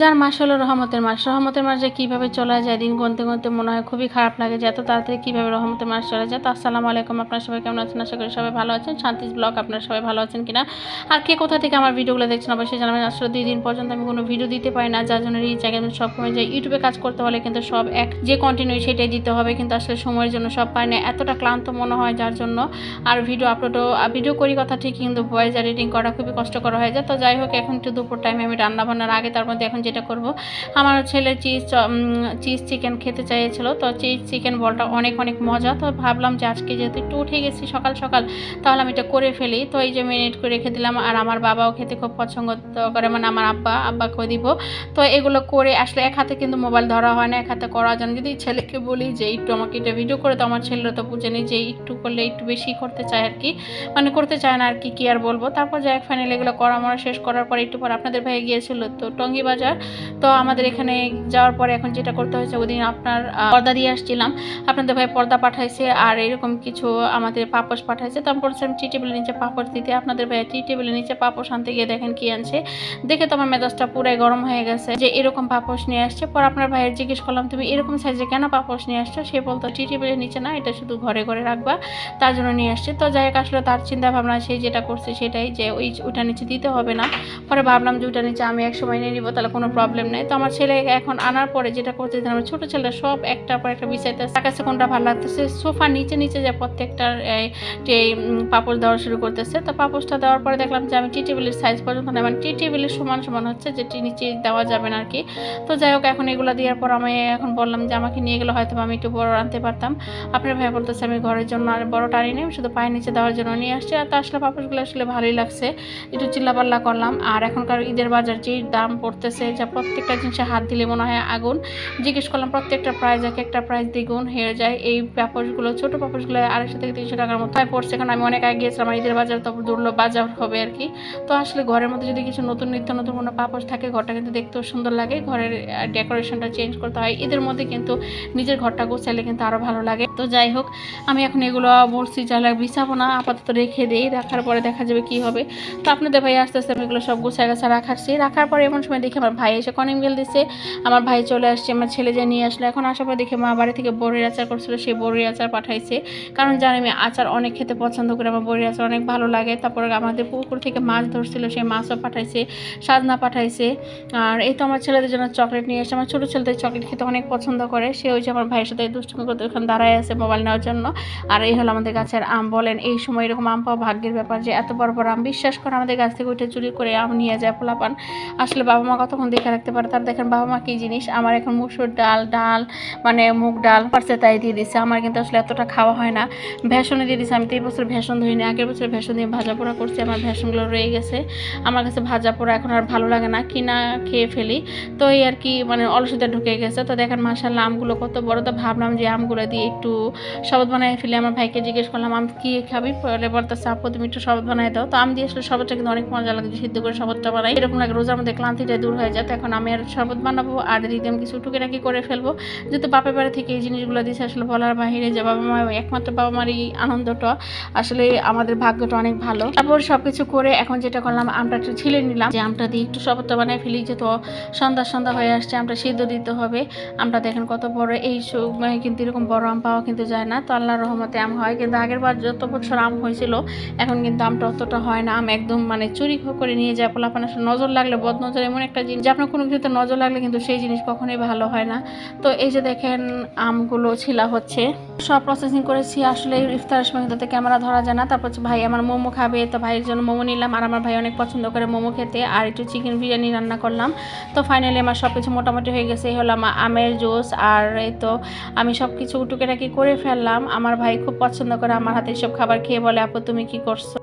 যার মাস হলো রহমতের মাস, রহমতের মাসে যে কীভাবে চলে যায়, দিন গুনতে গুনতে মনে হয় খুবই খারাপ লাগে যে এত তাড়াতাড়ি কীভাবে রহমতের মাস চলে যায়। তো আসসালামু আলাইকুম, আপনার সবাই কেমন আছেন? আশা করি সবাই ভালো আছেন। শান্তিস ব্লগ, আপনার সবাই ভালো আছেন কিনা? আর কে কোথা থেকে আমার ভিডিওগুলো দেখছেন অবশ্যই জানাবেন। আসলে দুই দিন পর্যন্ত আমি কোনো ভিডিও দিতে পারি না, যার জন্য রিচ আগে সব সবসময় যে ইউটিউবে কাজ করতে হলে কিন্তু সব এক, যে কন্টিনিউ সেটাই দিতে হবে। কিন্তু আসলে সময়ের জন্য সব পাই না। এতটা ক্লান্ত মনে হয় যার জন্য। আর ভিডিও আপলোডও ভিডিও করি কথা ঠিক, কিন্তু ভয়েস এডিটিং করা খুবই কষ্টকর হয়ে যায়। তো যাই হোক, এখন একটু দুপুর টাইমে আমি রান্না বান্নার আগে, তার মধ্যে এখন যেটা করব। আমার ছেলে চিজ চিজ চিকেন খেতে চাইছিল, তো চিজ চিকেন বলটা অনেক অনেক মজা। তো ভাবলাম যে আজকে যেহেতু একটু উঠে গেছি সকাল সকাল, তাহলে আমি এটা করে ফেলি। তো এই যে মিনিট করে রেখে দিলাম, আর আমার বাবাও খেতে খুব পছন্দ করে মানে আমার আব্বা, আব্বাকেও দিব। তো এগুলো করে আসলে এক হাতে কিন্তু মোবাইল ধরা হয় না, এক হাতে করার জন্য যদি ছেলেকে বলি যে একটু আমাকে এটা ভিডিও করে তো আমার ছেলেরা তো বুঝে নি যে একটু করলে একটু বেশি করতে চায় আর কি। মানে করতে চায় না আর কি কি আর বলব? তারপর যাই ফাইনালি এগুলো করা মরা শেষ করার পর একটু পর আপনাদের ভাই গিয়েছিল তো টঙ্গি বাজার। তো আমাদের এখানে যাওয়ার পরে এখন যেটা করতে হয়েছে ওই দিন আপনার পর্দা দিয়ে আসছিলাম। আপনাদের ভাই পর্দা পাঠাইছে আর এরকম কিছু আমাদের পাপোশ পাঠাইছে। তো আমি বলছিলাম, টি টেবিলের নিচে পাপড় দিতে। আপনাদের ভাই টি টেবিলের নিচে পাপোশ আনতে গিয়ে দেখেন কি আনছে। দেখে তো আমার মেজাজটা পুরাই গরম হয়ে গেছে যে এরকম পাপোশ নিয়ে আসছে। পর আপনার ভাইয়ের জিজ্ঞেস করলাম, তুমি এরকম সাইজে কেন পাপোশ নিয়ে আসছো? সে বলতো, টি টেবিলের নিচে না, এটা শুধু ঘরে ঘরে রাখবা, তার জন্য নিয়ে আসছে। তো যাই হোক, আসলে তার চিন্তা ভাবনা সে যেটা করছে সেটাই যে ওই, ওইটা নিচে দিতে হবে না। পরে ভাবলাম যে ওইটা নিচে আমি এক সময় নিয়ে নিবো, তাহলে কোনো প্রবলেম নেই। তো আমার ছেলে এখন আনার পরে যেটা করতে আমার ছোটো ছেলে সব একটার পর একটা বিছাইতে তার কাছে কোনটা ভালো লাগতেছে? সোফা নিচে নিচে যে প্রত্যেকটার যে পাপোশ দেওয়া শুরু করতেছে, তো পাপোশটা দেওয়ার পরে দেখলাম যে, আমি টি টেবিলের সাইজ পর্যন্ত না মানে টি টেবিলের সমান সমান হচ্ছে যে, টি নিচে দেওয়া যাবে না আর কি তো যাই হোক, এখন এগুলো দেওয়ার পর আমি এখন বললাম যে, আমাকে নিয়ে গেলে হয়তো আমি একটু বড় আনতে পারতাম। আপনার ভাই বলতেছে, আমি ঘরের জন্য আর বড়টা টানি নি শুধু পায়ের নিচে দেওয়ার জন্য নিয়ে আসছি। আর তা আসলে পাপোশগুলো আসলে ভালোই লাগছে। একটু চিল্লাপাল্লা করলাম। আর এখনকার ঈদের বাজার যে দাম পড়তেছে যা প্রত্যেকটা জিনিসে হাত দিলে মনে হয় আগুন। জিজ্ঞেস করলাম, প্রত্যেকটা প্রাইজ এক একটা প্রাইজ দ্বিগুণ হয়ে যায়। এই পাপোশগুলো ছোটো পাপোশগুলো আড়াইশো থেকে তিনশো টাকার মতো হয় পড়ছে। কারণ আমি অনেক আগে গিয়েছিলাম, ঈদের বাজার তো দুর্লভ বাজার হবে আর কি। তো আসলে ঘরের মধ্যে যদি কিছু নতুন, নিত্য নতুন কোনো পাপোশ থাকে, ঘরটা কিন্তু দেখতেও সুন্দর লাগে। ঘরের ডেকোরেশনটা চেঞ্জ করতে হয়। ঈদের মধ্যে কিন্তু নিজের ঘরটা গোছাইলে কিন্তু আরও ভালো লাগে। তো যাই হোক, আমি এখন এগুলো বলছি চাইলে বিছাবো না, আপাতত রেখে দিই, রাখার পরে দেখা যাবে কি হবে। তো আপনাদের ভাই আস্তে আস্তে আমি এগুলো সব গুছায় গাছা রাখাচ্ছি। রাখার পরে এমন সময় দেখি আমার ভাই এসে কনিম গেল দিচ্ছে আমার ভাই চলে আসছে, আমার ছেলে যে নিয়ে আসলো। এখন আসার পর দেখে মা বাড়ি থেকে বড়ির আচার করছিল সেই বড়ির আচার পাঠাইছে। কারণ জানি আমি আচার অনেক খেতে পছন্দ করি, আমার বড়ির আচার অনেক ভালো লাগে। তারপর আমাদের পুকুর থেকে মাছ ধরছিল সেই মাছও পাঠাইছে, সাজনা পাঠাইছে। আর এই তো আমার ছেলেদের জন্য চকলেট নিয়ে এসে আমার ছোটো ছেলেদের চকলেট খেতে অনেক পছন্দ করে। সে ওই যে আমার ভাইয়ের সাথে দুষ্টুমি করতে ওখানে দাঁড়ায় আছে মোবাইল নেওয়ার জন্য। আর এই হলো আমাদের গাছের আম। বলেন, এই সময় এরকম আম পাওয়া ভাগ্যের ব্যাপার যে এত বড় বড় আম। বিশ্বাস করে, আমাদের গাছ থেকে উঠে চুরি করে আম নিয়ে যায় পোলাপান। আসলে বাবা মা কতক্ষণ দেখে রাখতে পারে। তার দেখেন বাবা মা কী জিনিস? আমার এখন মুসুর ডাল ডাল মানে মুগ ডাল পারছে তাই দিয়ে দিচ্ছে আমার কিন্তু আসলে এতটা খাওয়া হয় না। ভেষণে দিয়ে দিচ্ছে আমি তো এই বছর ভেষণ ধরিনি। আগের বছর ভেষণ দিয়ে ভাজা পোড়া করছি। আমার ভেষণগুলো রয়ে গেছে। আমার কাছে ভাজা পোড়া এখন আর ভালো লাগে না। কিনা খেয়ে ফেলি। তো এই আর কি মানে অলসিতা ঢুকে গেছে। তো দেখেন মাসাল্লাহ আমগুলো কত বড়। তো ভাবলাম যে আমগুলো দিয়ে একটু শরবত বানাই ফেলি। আমার ভাইকে জিজ্ঞেস করলাম, আম কি খাবি? পরে বলতেছে, আপু, তুমি একটু শরবত বানাই দাও। তো আম দিয়ে আসলে শরবতটা কিন্তু অনেক মজা লাগে। সিদ্ধ করে শরবতটা বানাই। এরকম লাগে রোজার মধ্যে ক্লান্তিটা দূর হয়ে যায়। তো এখন আমি আর শরবত বানাবো আর দিদি আমি কিছু টুকিটাকি করে ফেলব, যেহেতু বাপের বাড়ি থেকে এই জিনিসগুলো দিচ্ছে আসলে বলার বাহিরে যে বাবা মা একমাত্র বাবা মারই আনন্দটা। আসলে আমাদের ভাগ্যটা অনেক ভালো। তারপর সব কিছু করে এখন যেটা করলাম, আমটা একটু ছিলে নিলাম। যে আমটা দিয়ে একটু শরবতটা বানাই ফেলি, যেহেতু সন্ধ্যা সন্ধ্যা হয়ে আসছে, আমটা সিদ্ধ দিতে হবে। আমটা দেখেন কত বড়, এই সময় কিন্তু এরকম বড় আম পাওয়া কিন্তু যায় না। তো আল্লাহর রহমতে আম হয়। কিন্তু আগের বার যত বছর আম হয়েছিল, এখন কিন্তু আমটা অতটা হয় না। আম একদম মানে চুরি করে নিয়ে যায়। পোলাপান নজর লাগলে বদ নজর এমন একটা জিনিস। আপনার কোনো কিছুতে নজর লাগলে কিন্তু সেই জিনিস কখনোই ভালো হয় না। তো এই যে দেখেন, আমগুলো ছিলা হচ্ছে। সব প্রসেসিং করেছি। আসলে ইফতারের সময় কিন্তু ক্যামেরা ধরা যায় না। তারপর ভাই আমার মোমো খাবে। তো ভাইয়ের জন্য মোমো নিলাম। আর আমার ভাই অনেক পছন্দ করে মোমো খেতে। আর একটু চিকেন বিরিয়ানি রান্না করলাম। তো ফাইনালি আমার সব কিছু মোটামুটি হয়ে গেছে। এই হলো আমার আমের জুস। আর এই তো আমি সব কিছু উটুকে টুকেটাকি করে ফেললাম। আমার ভাই খুব পছন্দ করে আমার হাতে সব খাবার খেয়ে বলে, আপু, তুমি কি করছ?